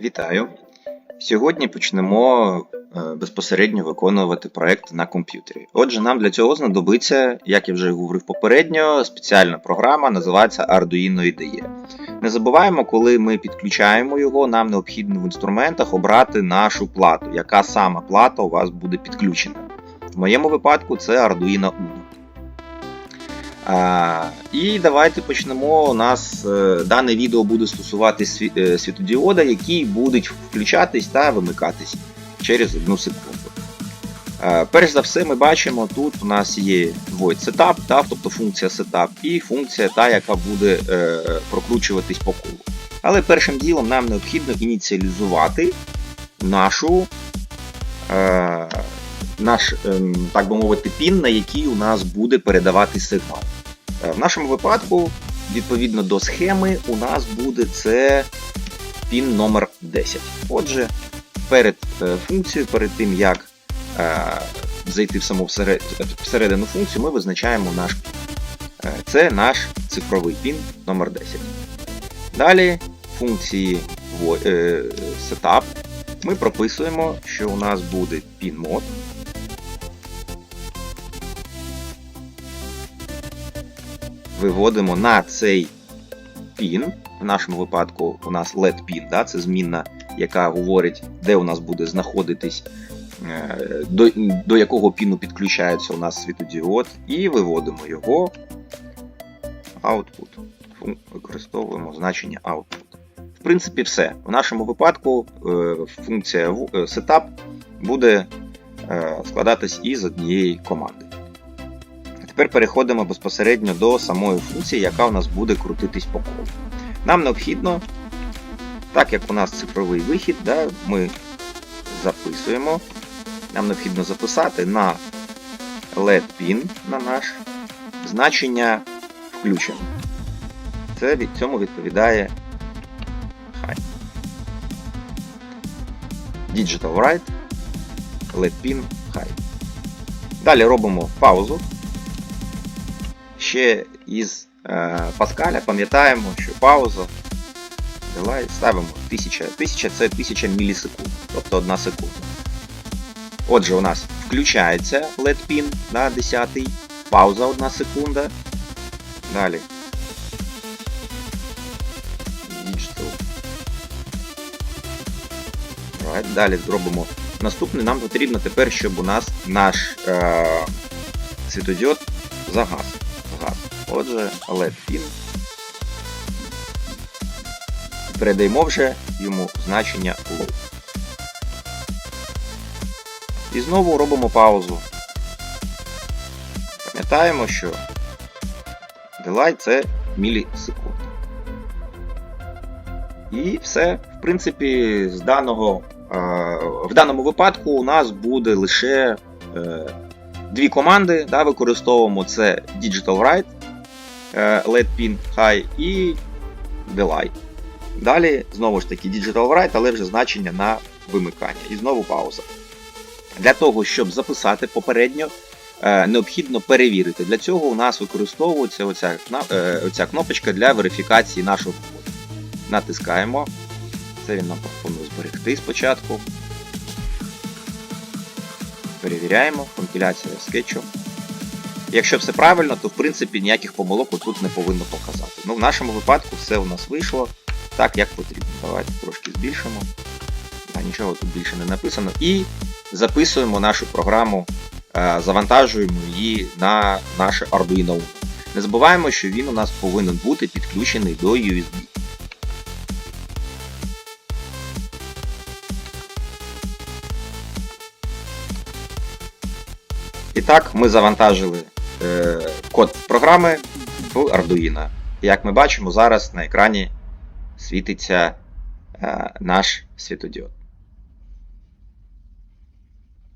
Вітаю! Сьогодні почнемо е, безпосередньо виконувати проект на комп'ютері. Отже, нам для цього знадобиться, як я вже говорив попередньо, спеціальна програма, називається Arduino IDE. Не забуваємо, коли ми підключаємо його, нам необхідно в інструментах обрати нашу плату, яка сама плата у вас буде підключена. В моєму випадку це Arduino Uno. А, І давайте почнемо. У нас е, дане відео буде стосуватись е, світодіода, які будуть включатись та вимикатись через одну секунду. Е, Перш за все, ми бачимо, тут у нас є void setup, та, тобто функція setup, і функція та, яка буде е, прокручуватись по колу. Але першим ділом нам необхідно ініціалізувати нашу. Е, наш, ем, так би мовити, пін, на який у нас буде передавати сигнал. Е, В нашому випадку, відповідно до схеми, у нас буде це пін номер 10. Отже, перед е, функцією, перед тим як е, зайти в саму всередину функцію, ми визначаємо наш пін. Це наш цифровий пін номер 10. Далі функції setup ми прописуємо, що у нас буде pin Виводимо на цей пін. В нашому випадку у нас LED pin, да, це змінна, яка говорить, де у нас буде знаходитись, е, до, до якого піну підключається у нас світодіод, і виводимо його output. Використовуємо значення output. В принципі, все. В нашому випадку е, функція е, setup буде складатись із однієї команди. Тепер переходимо безпосередньо до самої функції, яка у нас буде крутитись по колу. Нам необхідно, так як у нас цифровий вихід, да, ми записуємо. Нам необхідно записати на LED pin на наш значення включено. Це від цьому відповідає High. Digital Write, LED pin High. Далі робимо паузу. Ще із е, Паскаля пам'ятаємо, що пауза delay ставимо 1000. 1000 це 1000 мілісекунд, тобто 1 секунда. Отже, у нас включається LED pin на 10 пауза 1 секунда. Далі. Right. Далі зробимо наступне. Нам потрібно тепер, щоб у нас наш е, світодіод загас. Отже, LED pin. Передаємо вже йому значення low. І знову робимо паузу. Пам'ятаємо, що delay це мілісекунд. І все, в принципі, з даного, е, в даному випадку у нас буде лише е, дві команди. Да, використовуємо це Digital Write, е, Pin High і Delay. Далі, знову ж таки, Digital Write, але вже значення на вимикання. І знову пауза. Для того, щоб записати попередньо, е, необхідно перевірити. Для цього у нас використовується оця, е, оця кнопочка для верифікації нашого коду. Натискаємо. Це він нам пропонує зберегти спочатку. Перевіряємо, компіляція скетчу. Якщо все правильно, то в принципі ніяких помилок тут не повинно показати. Ну, в нашому випадку все у нас вийшло так, як потрібно. Давайте трошки збільшимо. А, нічого тут більше не написано. І записуємо нашу програму, е, завантажуємо її на наше Arduino. Не забуваємо, що він у нас повинен бути підключений до USB. І так, ми завантажили код програми в Arduino. Як ми бачимо, зараз на екрані світиться е, наш світодіод.